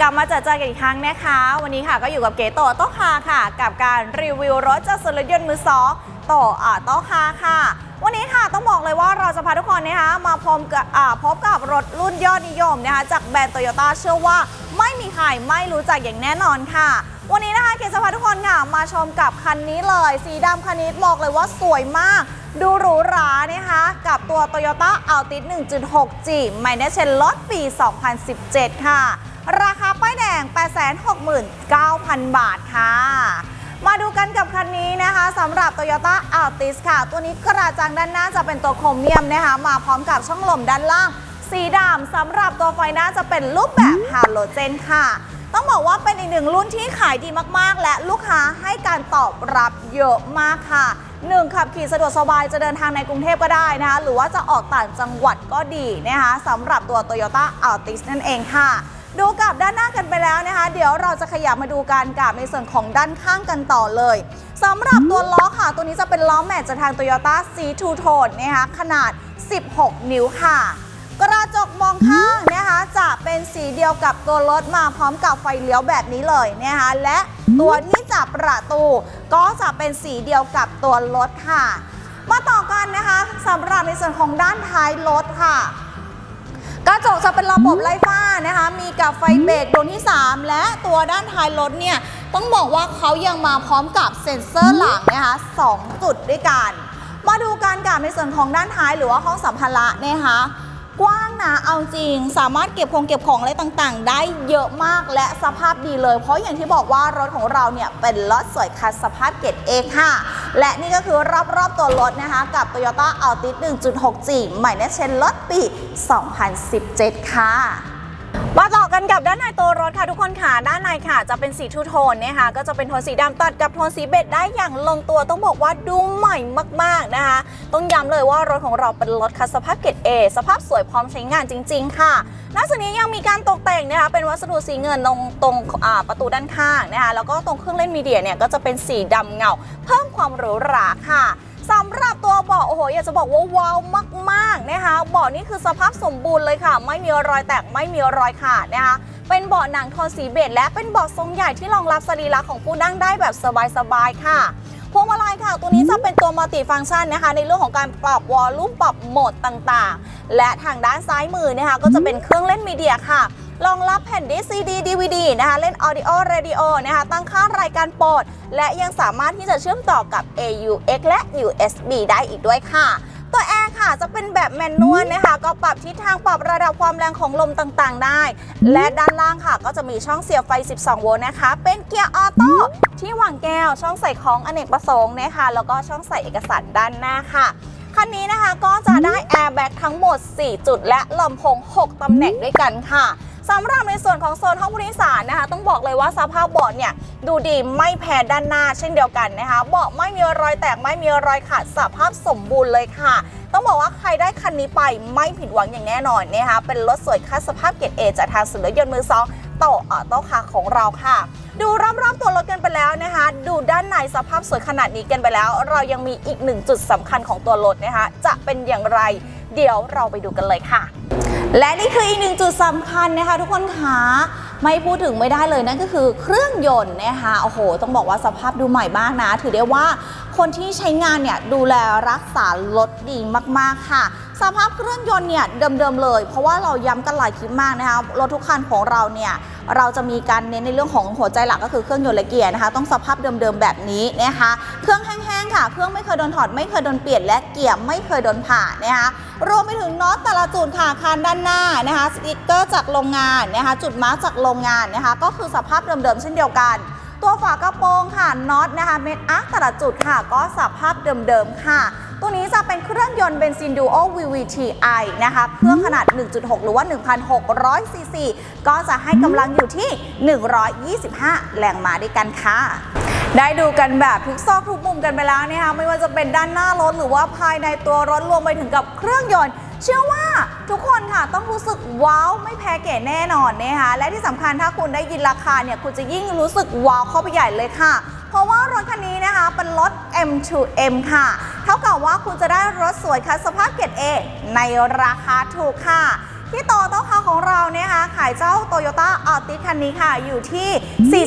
กลับมาเจอเจอกันอีกครั้งนะคะ วันนี้ค่ะก็อยู่กับเก๋โตโต้คาค่ะ กับการรีวิวรถจากสุรยนต์มือสองโตอ่าโต้คาค่ะ วันนี้ค่ะต้องบอกเลยว่าเราจะพาทุกคนนะคะมาพบกับอ่าพบกับรถรุ่นยอดนิยมนะคะจากแบรนด์โตโยต้าเชื่อว่าไม่มีใครไม่รู้จักอย่างแน่นอนค่ะ วันนี้นะคะเก๋จะพาทุกคนค่ะมาชมกับคันนี้เลย สีดำคันนี้บอกเลยว่าสวยมากดูหรูหรานะคะ กับตัว Toyota Altis 1.6G ใหม่เนเชนลดปี 2017 ค่ะ ราคาป้ายแดง 869,000 บาทค่ะ มาดูกันกับคันนี้นะคะสำหรับ Toyota Altis ค่ะ ตัวนี้กระจังด้านหน้าจะเป็นตัวโครเมียมนะคะ มาพร้อมกับช่องลมด้านล่าง สีดำสำหรับตัวไฟหน้าจะเป็นรูปแบบฮาโลเจนค่ะ ต้องบอกว่าเป็นอีกหนึ่งรุ่นที่ขายดีมากๆ และลูกค้าให้การตอบรับเยอะมากค่ะหนึ่งขับขี่สะดวกสบายจะเดินทางในกรุงเทพก็ได้นะคะ หรือว่าจะออกต่างจังหวัดก็ดีนะคะสำหรับตัว Toyota Altis นั่นเองค่ะ ดูกับด้านหน้ากันไปแล้วนะคะ เดี๋ยวเราจะขยับมาดูกันกับในส่วนของด้านข้างกันต่อเลยสำหรับตัวล้อค่ะ ตัวนี้จะเป็นล้อแม็กจากทาง Toyota C2 Tone นะคะขนาด 16 นิ้วค่ะกระจกมองข้างนะคะจะเป็นสีเดียวกับตัวรถมาพร้อมกับไฟเลี้ยวแบบนี้เลยนะคะและตัวที่จับประตูก็จะเป็นสีเดียวกับตัวรถค่ะ มาต่อกันนะคะสำหรับในส่วนของด้านท้ายรถค่ะ กระจกจะเป็นระบบไล่ฟ้านะคะ มีกับไฟเบรกดวงที่ 3 และตัวด้านท้ายรถเนี่ย ต้องบอกว่าเขายังมาพร้อมกับเซ็นเซอร์หลังนะคะ2จุดด้วยกัน มาดูการกับในส่วนของด้านท้ายหรือว่าห้องสัมภาระนะคะ กว้างนะเอาจริง สามารถเก็บของเก็บของอะไรต่างๆ ได้เยอะมากและสภาพดีเลย เพราะอย่างที่บอกว่ารถของเราเนี่ยเป็นรถสวยคัดสภาพเกรดเอค่ะ และนี่ก็คือรอบๆตัวรถนะคะ กับ Toyota Altis 1.6G ใหม่ในเชนรถปี 2017 ค่ะมาต่อ กันกับด้านในตัวรถค่ะทุกคนค่ะด้านในค่ะ จะเป็นสีทูโทนนะคะก็จะเป็นโทนสีดำตัดกับโทนสีเบจได้อย่างลงตัวต้องบอกว่าดูใหม่มากๆนะคะ ต้องย้ำเลยว่ารถของเราเป็นรถคัสภาพเกรดเอสภาพสวยพร้อมใช้งานจริง ๆ ค่ะนอกจากนี้ยังมีการตกแต่งนะคะเป็นวัสดุสีเงินตรงตรงประตูด้านข้างนะคะแล้วก็ตรงเครื่องเล่นมีเดียเนี่ยก็จะเป็นสีดำเงา เพิ่มความหรูหราค่ะ สำหรับตัวเบาะโอ้โหอยากจะบอกว่าว้าวมากๆนะคะเบาะนี่คือสภาพสมบูรณ์เลยค่ะ ไม่มีรอยแตกไม่มีรอยขาดนะคะเป็นเบาะหนังทนสีเบจและเป็นเบาะทรงใหญ่ที่รองรับสรีระของผู้นั่งได้แบบสบายๆค่ะพวงมาลัยค่ะ ตัวนี้จะเป็นตัวมัลติฟังก์ชันนะคะ ในเรื่องของการปรับวอลลุ่มปรับโหมดต่างๆ และทางด้านซ้ายมือนะคะก็จะเป็นเครื่องเล่นมีเดียค่ะ รองรับแผ่นดิสซีดี DVD นะคะเล่น Audio Radio นะคะตั้งค่ารายการโปรด และยังสามารถที่จะเชื่อมต่อกับ AUX และ USB ได้อีกด้วยค่ะตัวแอร์ค่ะจะเป็นแบบแมนนวลนะคะ ก็ปรับทิศทางปรับระดับความแรงของลมต่างๆ ได้ และด้านล่างค่ะก็จะมีช่องเสียบไฟ 12 โวลต์นะคะ เป็นเกียร์ออโต้ที่วางแก้ว ช่องใส่ของอเนกประสงค์นะคะ แล้วก็ช่องใส่เอกสารด้านหน้าค่ะคันนี้นะคะก็จะได้แอร์แบ็กทั้งหมด 4 จุดและลำโพง 6 ตำแหน่งด้วยกันค่ะ สำหรับในส่วนของโซนห้องผู้โดยสารนะคะ ต้องบอกเลยว่าสภาพเบาะเนี่ยดูดีไม่แพ้ด้านหน้าเช่นเดียวกันนะคะเบาะไม่มีรอยแตกไม่มีรอยขาดสภาพสมบูรณ์เลยค่ะ ต้องบอกว่าใครได้คันนี้ไปไม่ผิดหวังอย่างแน่นอนนะคะเป็นรถสวยคัดสภาพเกรดเอจากทางสุรยนต์มือสองโตออโต้คาของเราค่ะ ดูรอบๆตัวรถกันไปแล้วนะคะ ดูด้านในสภาพสวยขนาดนี้กันไปแล้ว เรายังมีอีกหนึ่งจุดสำคัญของตัวรถนะคะ จะเป็นอย่างไร เดี๋ยวเราไปดูกันเลยค่ะ และนี่คืออีกหนึ่งจุดสำคัญนะคะ ทุกคนคะไม่พูดถึงไม่ได้เลยนั่นก็คือเครื่องยนต์นะคะโอ้โห ต้องบอกว่าสภาพดูใหม่มากนะ ถือได้ว่าคนที่ใช้งานเนี่ยดูแลรักษารถดีมากๆค่ะ สภาพเครื่องยนต์เนี่ยเดิมๆเลย เพราะว่าเราย้ำกันหลายคลิปมากนะคะรถทุกคันของเราเนี่ย เราจะมีการเน้นในเรื่องของหัวใจหลักก็คือเครื่องยนต์และเกียร์นะคะ ต้องสภาพเดิมๆแบบนี้นะคะ เครื่องแห้งๆค่ะ เครื่องไม่เคยโดนถอด ไม่เคยโดนเปลี่ยนและเกียร์ไม่เคยโดนผ่านะคะรวมไปถึงน็อตแต่ละจุดค่ะคานด้านหน้านะคะสติกเกอร์จากโรงงานนะคะ จุดมาร์กจากโรงงานนะคะ ก็คือสภาพเดิมๆเช่นเดียวกัน ตัวฝากระโปรงค่ะน็อตนะคะเม็ดอาร์คแต่ละจุดค่ะ ก็สภาพเดิมๆค่ะ ตัวนี้จะเป็นเครื่องยนต์เบนซินดูโอ VVTi นะคะ เครื่องขนาด 1.6 หรือว่า 1,600 ซีซี ก็จะให้กำลังอยู่ที่ 125 แรงม้าด้วยกันค่ะได้ดูกันแบบทุกซอกทุกมุมกันไปแล้วนะคะไม่ว่าจะเป็นด้านหน้ารถหรือว่าภายในตัวรถรวมไปถึงกับเครื่องยนต์ เชื่อว่าทุกคนค่ะต้องรู้สึกว้าวไม่แพ้เก๋แน่นอนนะคะและที่สำคัญถ้าคุณได้ยินราคาเนี่ยคุณจะยิ่งรู้สึกว้าวเข้าไปใหญ่เลยค่ะ เพราะว่ารถคันนี้นะคะเป็นรถ M2M ค่ะ เท่ากับว่าคุณจะได้รถสวยคัดสภาพเกรด A ในราคาถูกค่ะที่โตโต้คาของเราเนี่ยค่ะขายเจ้า Toyota Altis คันนี้ค่ะ อยู่ที่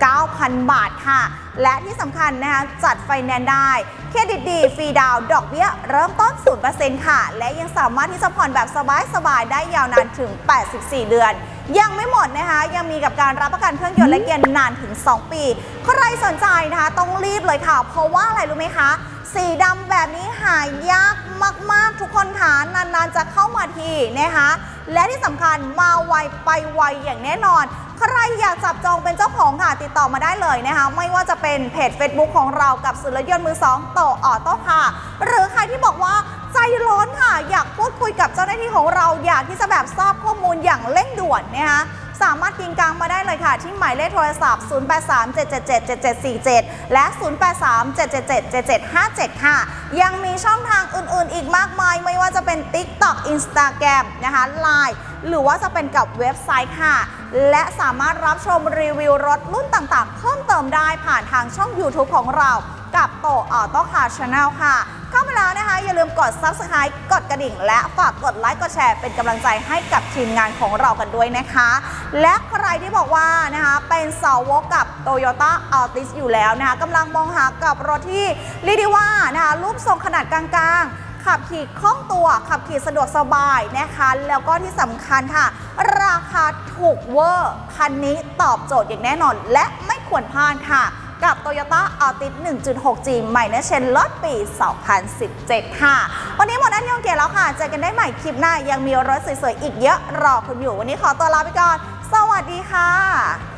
469,000 บาทค่ะ และที่สำคัญนะคะจัดไฟแนนซ์ได้ เครดิตดี ฟรีดาวดอกเบี้ยเริ่มต้น 0%ค่ะ และยังสามารถที่จะผ่อนแบบสบายๆ ได้ยาวนานถึง 84 เดือน ยังไม่หมดนะคะ ยังมีกับการรับประกันเครื่องยนต์และเกียร์นานถึง 2 ปี ใครสนใจนะคะ ต้องรีบเลยค่ะ เพราะว่าอะไรรู้ไหมคะ สีดำแบบนี้หายากมาก ๆ ทุกคนค่ะนาน ๆ จะเข้ามาทีนะคะ และที่สำคัญมาไวไปไวอย่างแน่นอนใครอยากจับจองเป็นเจ้าของค่ะ ติดต่อมาได้เลยนะคะ ไม่ว่าจะเป็นเพจ Facebook ของเรากับสื่อรถยนต์มือสองโตออโต้ค่ะ หรือใครที่บอกว่าใจร้อนค่ะ อยากพูดคุยกับเจ้าหน้าที่ของเราอยากที่จะแบบทราบข้อมูลอย่างเร่ง ด่วนนะคะสามารถกิงกลางมาได้เลยค่ะ ที่หมายเลขโทรศัพท์ 0837777747 และ 0837777757 ค่ะ ยังมีช่องทางอื่นๆ อีกมากมาย ไม่ว่าจะเป็น TikTok Instagram นะคะ Line หรือว่าจะเป็นกับเว็บไซต์ค่ะ และสามารถรับชมรีวิวรถรุ่นต่างๆ เพิ่มเติมได้ผ่านทางช่อง YouTube ของเรากับโตออโต้คาร์ชาแนลค่ะ เข้ามาแล้วนะคะ อย่าลืมกด Subscribe กดกระดิ่ง และฝากกดไลค์กดแชร์เป็นกำลังใจให้กับทีมงานของเรากันด้วยนะคะ และใครที่บอกว่านะคะเป็นสาวกกับ Toyota Altis อยู่แล้วนะคะกำลังมองหากับรถที่เรียกได้ว่านะคะรูปทรงขนาดกลางๆ ขับขี่คล่องตัว ขับขี่สะดวกสบายนะคะ แล้วก็ที่สำคัญค่ะ ราคาถูกเวอร์คันนี้ตอบโจทย์อย่างแน่นอน และไม่ควรพลาดค่ะ กับ Toyota Altis 1.6G ใหม่นะเชนลดปี 2017 ค่ะ วันนี้หมดหน้าที่ของเกียรแล้วค่ะ เจอกันได้ใหม่คลิปหน้ายังมีรถสวยๆ อีกเยอะรอคุณอยู่ วันนี้ขอตัวลาไปก่อน สวัสดีค่ะ